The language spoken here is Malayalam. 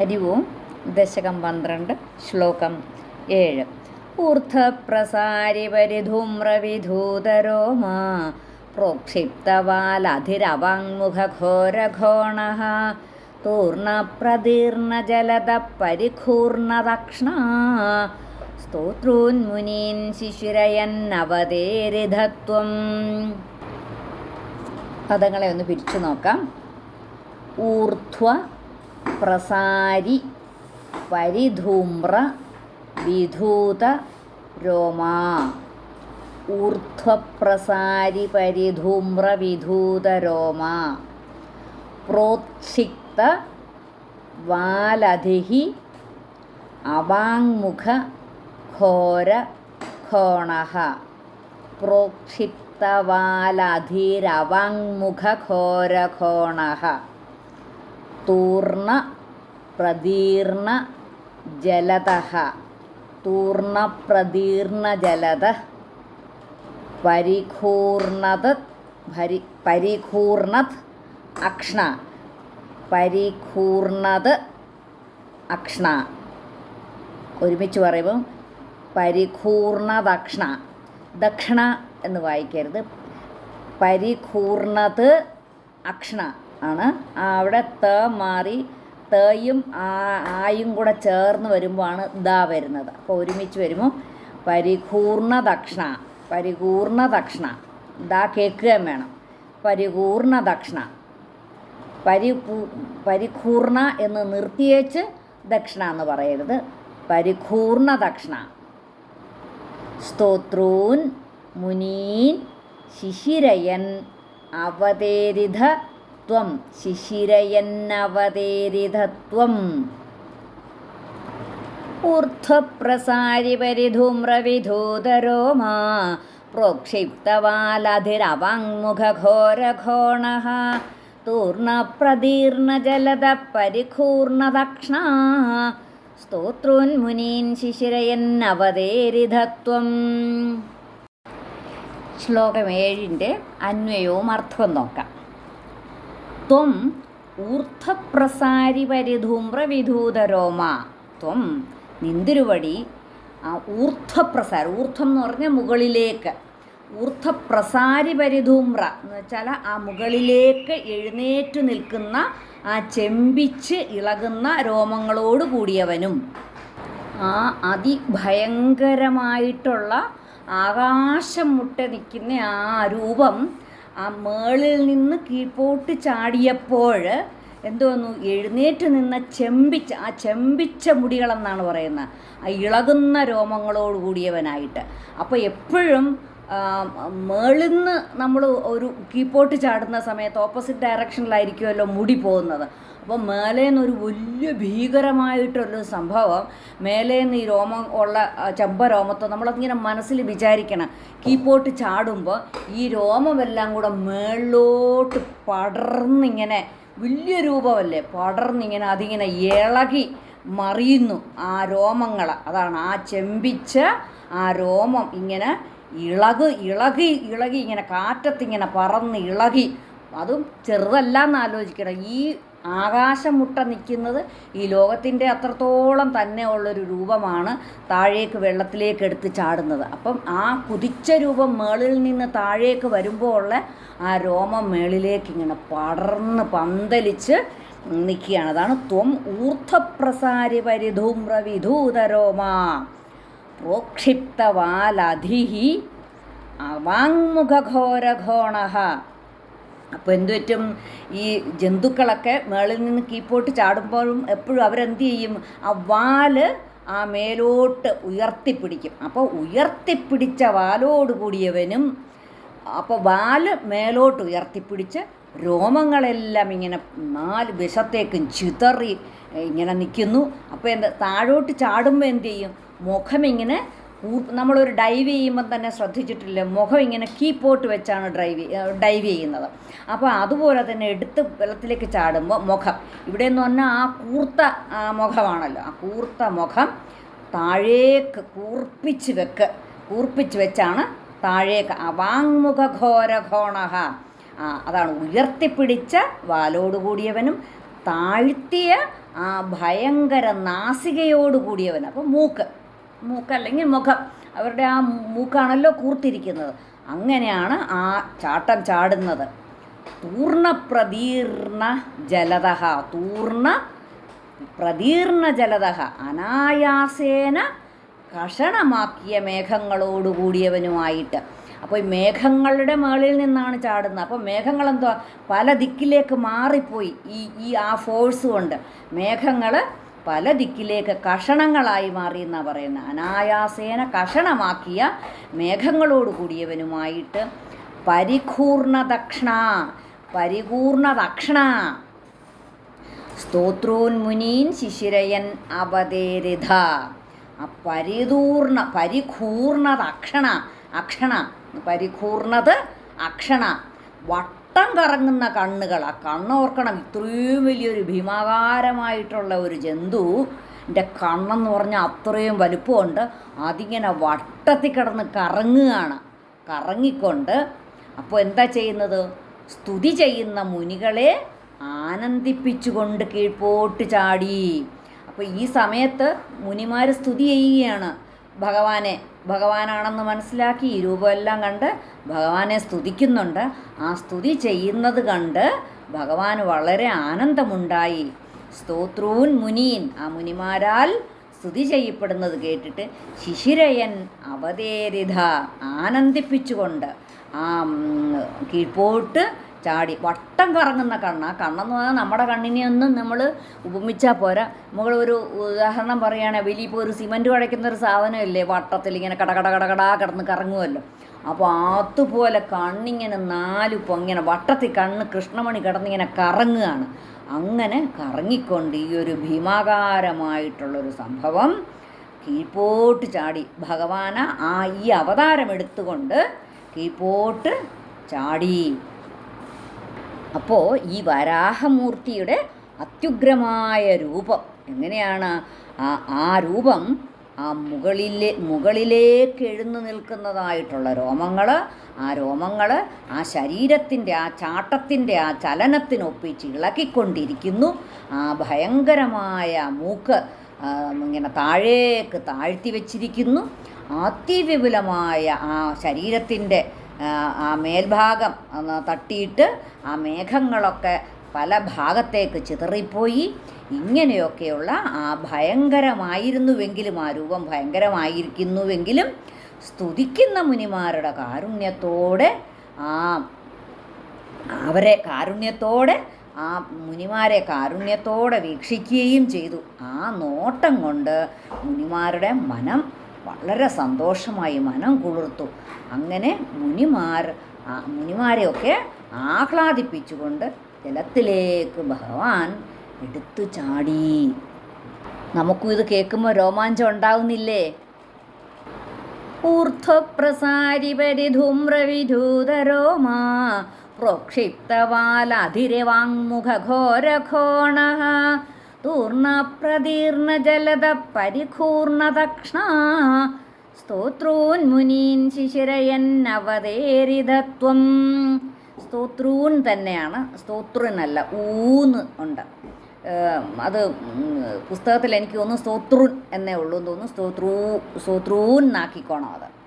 ഹരി ഓം ദശകം പന്ത്രണ്ട് ശ്ലോകം ഏഴ്. ഊർധപ്രസാരി പരിധൂമ്രവിധൂതരോമാ പ്രോക്ഷിപ്തവാലധിരവാങ്മുഖഘോരഘോണഃ. തൂർണപ്രദീർണജലത പരിഘൂർണദക്ഷ്ണ സ്തോത്രൂന്മുനീൻ ശിശിരയന്നവതേരിധത്വം. പദങ്ങളെ ഒന്ന് പിരിച്ചു നോക്കാം. ഊർധ്വ പ്രസാരി പരിധൂമ്ര വിധൂത രോമാ. ഊർധ്വപ്രസാരി പരിധൂമ്ര വിധൂത രോമാ. പ്രോത്സിക്ത വാലധിഹി അവാങ്മുഖ ഘോര ഘോണ പ്രോക്ഷിപ്തവാലധിരവാങ്മുഖ ഘോര ഘോണ തൂർണ പ്രദീർണ ജലത പരിഘൂർണത് ഭരി പരിഘൂർണത് അക്ഷ്ണ. പരിഘൂർണത് അക്ഷ്ണ. ഒരുമിച്ച് പറയുമ്പം പരിഘൂർണദക്ഷ്ണ ദക്ഷിണ എന്ന് വായിക്കരുത്. പരിഘൂർണത് അക്ഷ്ണ. ആണ്. അവിടെ ത മാറി തയും ആയും കൂടെ ചേർന്ന് വരുമ്പോൾ ആണ് ദ വരുന്നത്. അപ്പോൾ ഒരുമിച്ച് വരുമ്പോൾ പരിപൂർണ ദക്ഷിണ പരിപൂർണ ദക്ഷിണ ദാ കേൾക്കുകയും വേണം. പരിപൂർണ ദക്ഷിണ പരിപൂ പരിപൂർണ എന്ന് നിർത്തിയേച്ച് ദക്ഷിണ എന്ന് പറയരുത്. പരിപൂർണ ദക്ഷിണ സ്തോത്രൂൻ മുനീൻ ശിശിരയൻ അവതേരിത ത്വം ശിശിരയന്നവതേരിതത്വം. ഊർധ്വപ്രസാരി പരിധൂമ്രവിധൂതരോമാ പ്രോക്ഷിപ്തവാലധിരവാങ്മുഖഘോരഘോണഃ തൂർണപ്രദീർണജലത പരിഘൂർണദക്ഷ്ണ സ്തോത്രോന്മുനീൻ ശിശിരയന്നവതേരിതത്വം. ശ്ലോകം ഏഴിന്റെ അന്വയവും അർത്ഥവും നോക്കാം. ത്വം ഊർധപ്രസാരി പരിധൂമ്രവിധൂതരോമ ത്വം നിന്തിരുവടി ആ ഊർധപ്രസാരം ഊർധം എന്ന് പറഞ്ഞാൽ മുകളിലേക്ക്. ഊർധപ്രസാരി പരിധൂമ്ര എന്ന് വെച്ചാൽ ആ മുകളിലേക്ക് എഴുന്നേറ്റ് നിൽക്കുന്ന ആ ചെമ്പിച്ച് ഇളകുന്ന രോമങ്ങളോട് കൂടിയവനും. ആ അതിഭയങ്കരമായിട്ടുള്ള ആകാശം മുട്ട നിൽക്കുന്ന ആ രൂപം ആ മേളിൽ നിന്ന് കീഴ്പോട്ട് ചാടിയപ്പോൾ എന്തോന്നു എഴുന്നേറ്റ് നിന്ന ചെമ്പിച്ച ആ ചെമ്പിച്ച മുടികളെന്നാണ് പറയുന്നത്. ആ ഇളകുന്ന രോമങ്ങളോട് കൂടിയവനായിട്ട്. അപ്പോൾ എപ്പോഴും മേളിൽ നിന്ന് നമ്മൾ ഒരു കീപ്പോട്ട് ചാടുന്ന സമയത്ത് ഓപ്പോസിറ്റ് ഡയറക്ഷനിലായിരിക്കുമല്ലോ മുടി പോകുന്നത്. അപ്പോൾ മേലേന്ന് ഒരു വലിയ ഭീകരമായിട്ടുള്ളൊരു സംഭവം മേലേന്ന് ഈ രോമം ഉള്ള ചമ്പരോമത്തെ നമ്മളതിങ്ങനെ മനസ്സിൽ വിചാരിക്കണം. കീപ്പോട്ട് ചാടുമ്പോൾ ഈ രോമമെല്ലാം കൂടെ മേളിലോട്ട് പടർന്നിങ്ങനെ വലിയ രൂപമല്ലേ? പടർന്നിങ്ങനെ അതിങ്ങനെ ഇളകി മറിയുന്നു ആ രോമങ്ങൾ അതാണ് ആ ചെമ്പിച്ച ആ രോമം ഇങ്ങനെ ഇളക് ഇളകി ഇളകി ഇങ്ങനെ കാറ്റത്തിങ്ങനെ പറന്ന് ഇളകി. അതും ചെറുതല്ല എന്ന് ആലോചിക്കണം ഈ ആകാശം മുട്ട നിൽക്കുന്നത് ഈ ലോകത്തിന്റെ അത്രത്തോളം തന്നെ ഉള്ളൊരു രൂപമാണ് താഴേക്ക് വെള്ളത്തിലേക്ക് എടുത്ത് ചാടുന്നത്. അപ്പം ആ കുതിച്ച രൂപം മേളിൽ നിന്ന് താഴേക്ക് വരുമ്പോൾ ഉള്ള ആ രോമം മേളിലേക്ക് ഇങ്ങനെ പടർന്ന് പന്തലിച്ച് നിൽക്കുകയാണ്. അതാണ് ത്വം ഊർധപ്രസാരി പരിധൂമ്ര വിധൂതരോമാ പ്രോക്ഷിപ്തവാലധിഹി അവാങ്മുഖഘോരഘോണഃ അപ്പോൾ എന്തു പറ്റും ഈ ജന്തുക്കളൊക്കെ മേളിൽ നിന്ന് കീപ്പോട്ട് ചാടുമ്പോഴും എപ്പോഴും അവരെന്ത് ചെയ്യും? ആ വാൽ ആ മേലോട്ട് ഉയർത്തിപ്പിടിക്കും. അപ്പോൾ ഉയർത്തിപ്പിടിച്ച വാലോട് കൂടിയവനും അപ്പോൾ വാൽ മേലോട്ട് ഉയർത്തിപ്പിടിച്ച് രോമങ്ങളെല്ലാം ഇങ്ങനെ നാല് വശത്തേക്കും ചിതറി ഇങ്ങനെ നിൽക്കുന്നു. അപ്പോൾ എന്താ? താഴോട്ട് ചാടുമ്പോൾ എന്ത് ചെയ്യും? മുഖം ഇങ്ങനെ നമ്മളൊരു ഡൈവ് ചെയ്യുമ്പം തന്നെ ശ്രദ്ധിച്ചിട്ടില്ല? മുഖം ഇങ്ങനെ കീപ്പോട്ട് വെച്ചാണ് ഡ്രൈവ് ഡൈവ് ചെയ്യുന്നത്. അപ്പോൾ അതുപോലെ തന്നെ എടുത്ത് വെള്ളത്തിലേക്ക് ചാടുമ്പോൾ മുഖം. ഇവിടെ എന്ന് പറഞ്ഞാൽ ആ കൂർത്ത മുഖമാണല്ലോ. ആ കൂർത്ത മുഖം താഴേക്ക് കൂർപ്പിച്ച് വെക്ക്. കൂർപ്പിച്ച് വെച്ചാണ് താഴേക്ക്. അവാങ്മുഖ ഘോരഘോണഹ ആ അതാണ് ഉയർത്തിപ്പിടിച്ച വാലോടുകൂടിയവനും താഴ്ത്തിയ ആ ഭയങ്കര നാസികയോട് അപ്പോൾ അപ്പം മൂക്ക്. മൂക്ക് അല്ലെങ്കിൽ മുഖം. അവരുടെ ആ മൂക്കാണല്ലോ കൂർത്തിരിക്കുന്നത്. അങ്ങനെയാണ് ആ ചാട്ടം ചാടുന്നത്. തൂർണപ്രതീർണ ജലതഹ തൂർണ പ്രതീർണ ജലതഹ അനായാസേന കഷണമാക്കിയ മേഘങ്ങളോടുകൂടിയവനുമായിട്ട് അപ്പോൾ ഈ മേഘങ്ങളുടെ മുകളിൽ നിന്നാണ് ചാടുന്നത്. അപ്പോൾ മേഘങ്ങൾ എന്തോ പല ദിക്കിലേക്ക് മാറിപ്പോയി ഈ ഈ ആ ഫോഴ്സ് കൊണ്ട്. മേഘങ്ങൾ പല ദിക്കിലേക്ക് കഷണങ്ങളായി മാറി എന്നാണ് പറയുന്നത് അനായാസേന കഷണമാക്കിയ മേഘങ്ങളോട് കൂടിയവനുമായിട്ട് പരിപൂർണ ദക്ഷിണ സ്തോത്രോന്മുനീൻ ശിശിരയൻ അവതേരിത ആ പരിതൂർണ പരിപൂർണത അക്ഷണ അക്ഷണ പരിപൂർണത് അക്ഷണ. വട്ടം കറങ്ങുന്ന കണ്ണുകൾ ആ കണ്ണോർക്കണം ഇത്രയും വലിയൊരു ഭീമാകാരമായിട്ടുള്ള ഒരു ജന്തു എന്റെ കണ്ണെന്ന് പറഞ്ഞാൽ അത്രയും വലുപ്പമുണ്ട്. അതിങ്ങനെ വട്ടത്തിൽ കിടന്ന് കറങ്ങുകയാണ്. കറങ്ങിക്കൊണ്ട് അപ്പോൾ എന്താ ചെയ്യുന്നത്? സ്തുതി ചെയ്യുന്ന മുനികളെ ആനന്ദിപ്പിച്ചുകൊണ്ട് കീഴ്പോട്ട് ചാടി. അപ്പോൾ ഈ സമയത്ത് മുനിമാർ സ്തുതി ചെയ്യുകയാണ്. ഭഗവാനെ ഭഗവാനാണെന്ന് മനസ്സിലാക്കി ഈ രൂപമെല്ലാം കണ്ട് ഭഗവാനെ സ്തുതിക്കുന്നുണ്ട്. ആ സ്തുതി ചെയ്യുന്നത് കണ്ട് ഭഗവാൻ വളരെ ആനന്ദമുണ്ടായി. സ്തോത്രൂൻ മുനീൻ ആ മുനിമാരാൽ സ്തുതി ചെയ്യപ്പെടുന്നത് കേട്ടിട്ട് ശിശിരയൻ അവതേരിത ആനന്ദിപ്പിച്ചുകൊണ്ട് ആ കീഴ്പോട്ട് ചാടി. വട്ടം കറങ്ങുന്ന കണ്ണ്. ആ കണ്ണെന്ന് പറഞ്ഞാൽ നമ്മുടെ കണ്ണിനെ ഒന്നും നമ്മൾ ഉപമിച്ചാൽ പോരാ. നമ്മൾ ഒരു ഉദാഹരണം പറയുകയാണെങ്കിൽ വലിയ ഇപ്പോൾ ഒരു സിമന്റ് കുഴയ്ക്കുന്ന ഒരു സാധനമല്ലേ? വട്ടത്തിൽ ഇങ്ങനെ കടകട കടകടാ കടാ കിടന്ന് കറങ്ങുമല്ലോ അപ്പോൾ അതുപോലെ കണ്ണിങ്ങനെ നാല് ഇങ്ങനെ വട്ടത്തിൽ കണ്ണ് കൃഷ്ണമണി കിടന്നിങ്ങനെ കറങ്ങുകയാണ്. അങ്ങനെ കറങ്ങിക്കൊണ്ട് ഈ ഒരു ഭീമാകാരമായിട്ടുള്ളൊരു സംഭവം കീഴ്പോട്ട് ചാടി. ഭഗവാന ആ ഈ അവതാരം എടുത്തുകൊണ്ട് കീഴ്പോട്ട് ചാടി. അപ്പോൾ ഈ വരാഹമൂർത്തിയുടെ അത്യുഗ്രമായ രൂപം എങ്ങനെയാണ്? ആ ആ രൂപം ആ മുകളിലെ മുകളിലേക്ക് എഴുന്നു നിൽക്കുന്നതായിട്ടുള്ള രോമങ്ങൾ ആ രോമങ്ങൾ ആ ശരീരത്തിന്റെ ആ ചാട്ടത്തിന്റെ ആ ചലനത്തിനൊപ്പിച്ച് ഇളക്കിക്കൊണ്ടിരിക്കുന്നു. ആ ഭയങ്കരമായ മൂക്ക് ഇങ്ങനെ താഴേക്ക് താഴ്ത്തി വച്ചിരിക്കുന്നു. അതിവിപുലമായ ആ ശരീരത്തിന്റെ ആ, മേൽഭാഗം തട്ടിയിട്ട് ആ മേഘങ്ങളൊക്കെ പല ഭാഗത്തേക്ക് ചിതറിപ്പോയി. ഇങ്ങനെയൊക്കെയുള്ള ആ ഭയങ്കരമായിരുന്നുവെങ്കിലും ആ രൂപം ഭയങ്കരമായിരിക്കുന്നുവെങ്കിലും സ്തുതിക്കുന്ന മുനിമാരുടെ കാരുണ്യത്തോടെ ആ അവരെ കാരുണ്യത്തോടെ ആ മുനിമാരെ കാരുണ്യത്തോടെ വീക്ഷിക്കുകയും ചെയ്തു. ആ നോട്ടം കൊണ്ട് മുനിമാരുടെ മനം വളരെ സന്തോഷമായി മനം കുളിർത്തു. അങ്ങനെ മുനിമാർ മുനിമാരെയൊക്കെ ആഹ്ലാദിപ്പിച്ചുകൊണ്ട് ജലത്തിലേക്ക് ഭഗവാൻ എടുത്തു ചാടി. നമുക്കും ഇത് കേൾക്കുമ്പോൾ രോമാഞ്ചം ഉണ്ടാവുന്നില്ലേ? ഊർധ്വപ്രസാരിപരിധൂമ്രവിധൂതരോമാ പ്രോക്ഷിപ്തവാലധിരവാങ്മുഖഘോരഘോണഃ. തൂർണപ്രതീർണജലദ പരികൂർണദക്ഷ്ണ സ്തോത്രോന്മുനീൻ ശിശിരയൻ അവതേരിതത്വം. സ്തോത്രൂൻ തന്നെയാണ് സ്തോത്രനല്ല ഊന്ന് ഉണ്ട്. അത് പുസ്തകത്തിൽ എനിക്ക് തോന്നുന്നു സ്തോത്രൂൻ എന്നേ ഉള്ളൂ എന്ന് തോന്നുന്നു. സ്തോത്രൂ സ്തോത്രൂൻ എന്നാക്കിക്കോണം അത്.